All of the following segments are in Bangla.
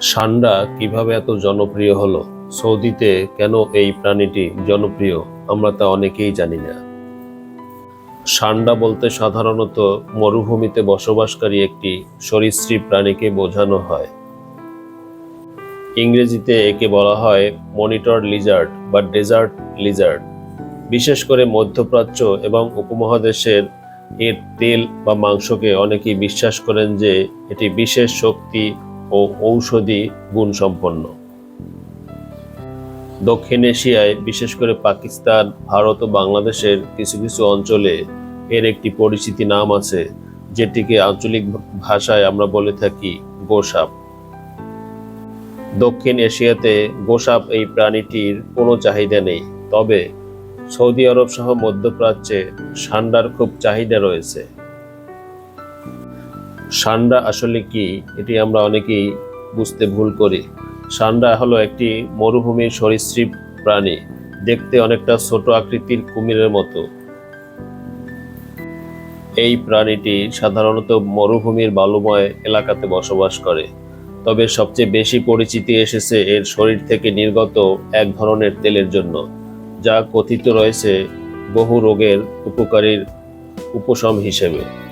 সান্ডা কীভাবে এত জনপ্রিয় হলো? সৌদিতে কেন এই প্রাণীটি জনপ্রিয়? আমরা তা অনেকেই জানি না। সান্ডা বলতে সাধারণত মরুভূমিতে বসবাসকারী একটি সরীসৃপ প্রাণীকে বোঝানো হয়। ইংরেজিতে একে বলা হয় মনিটর লিজার্ড বা ডেজার্ট লিজার্ড। বিশেষ করে মধ্যপ্রাচ্য এবং উপমহাদেশের এর তেল বা মাংসকে অনেকেই বিশ্বাস করেন যে এটি বিশেষ শক্তি ও ঔষধি গুণসম্পন্ন দক্ষিণ এশিয়ায়, বিশেষ করে পাকিস্তান, ভারত ও বাংলাদেশের কিছু কিছু অঞ্চলে এর একটি পরিচিতি নাম আছে, যেটিকে আঞ্চলিক ভাষায় আমরা বলে থাকি গোসাপ। দক্ষিণ এশিয়াতে গোসাপ এই প্রাণীটির কোনো চাহিদা নেই, তবে সৌদি আরব সহ মধ্যপ্রাচ্যে সান্ডার খুব চাহিদা রয়েছে। সান্ডা আসলে কি, এটি আমরা অনেকেই বুঝতে ভুল করি। সান্ডা হলো একটি মরুভূমির সরীসৃপ প্রাণী, দেখতে অনেকটা ছোট আকৃতির কুমিরের মতো। এই প্রাণীটি সাধারণত মরুভূমির বালুময় এলাকাতে বসবাস করে, তবে সবচেয়ে বেশি পরিচিতি এসেছে এর শরীর থেকে নির্গত এক ধরনের তেলের জন্য, যা কথিত রয়েছে বহু রোগের উপকারীর উপশম হিসেবে।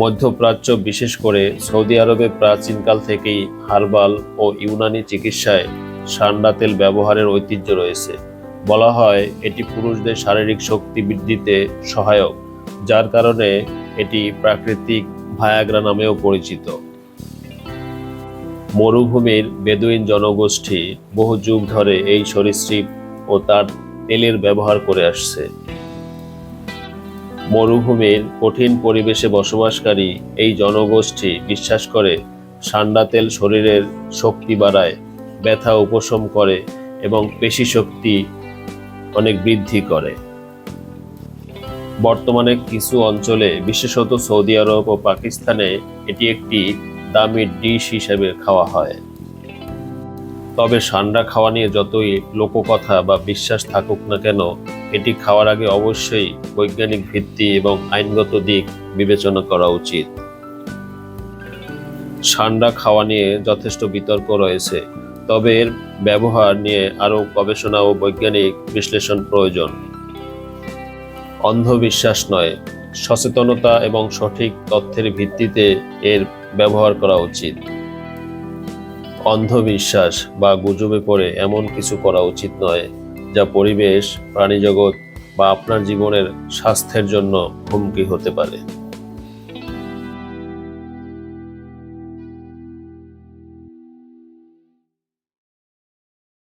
মধ্যপ্রাচ্য, বিশেষ করে সৌদি আরবে প্রাচীনকাল থেকেই হার্বাল ও ইউনানি চিকিৎসায় সান্ডা তেল ব্যবহারের ঐতিহ্য রয়েছে। বলা হয়, এটি পুরুষদের শারীরিক শক্তি বৃদ্ধিতে সহায়ক, যার কারণে এটি প্রাকৃতিক ভায়াগ্রা নামেও পরিচিত। মরুভূমির বেদুইন জনগোষ্ঠী বহু যুগ ধরে এই সরীসৃপ ও তার তেলের ব্যবহার করে আসছে। মরুভূমির কঠিন পরিবেশে বসবাসকারী এই জনগোষ্ঠী বিশ্বাস করে সান্ডা তেল শরীরের শক্তি বাড়ায়, ব্যথা উপশম করে এবং পেশি শক্তি অনেক বৃদ্ধি করে। বর্তমানে কিছু অঞ্চলে, বিশেষত সৌদি আরব ও পাকিস্তানে, এটি একটি দামি ডিশ হিসেবে খাওয়া হয়। তবে সান্ডা খাওয়া নিয়ে যতই লোককথা বা বিশ্বাস থাকুক না কেন এটি খাওয়ার আগে অবশ্যই বৈজ্ঞানিক ভিত্তি এবং আইনগত দিক বিবেচনা করা উচিত। সান্ডা খাওয়া নিয়ে যথেষ্ট বিতর্ক রয়েছে, তবে এর ব্যবহার নিয়ে আরও গবেষণা ও বৈজ্ঞানিক বিশ্লেষণ প্রয়োজন। অন্ধবিশ্বাস নয়, সচেতনতা এবং সঠিক তথ্যের ভিত্তিতে এর ব্যবহার করা উচিত। অন্ধবিশ্বাস বা গুজবে পড়ে এমন কিছু করা উচিত নয় যা পরিবেশ প্রাণীজগৎ বা আপনার জীবনের স্বাস্থ্যের জন্য হুমকি হতে পারে।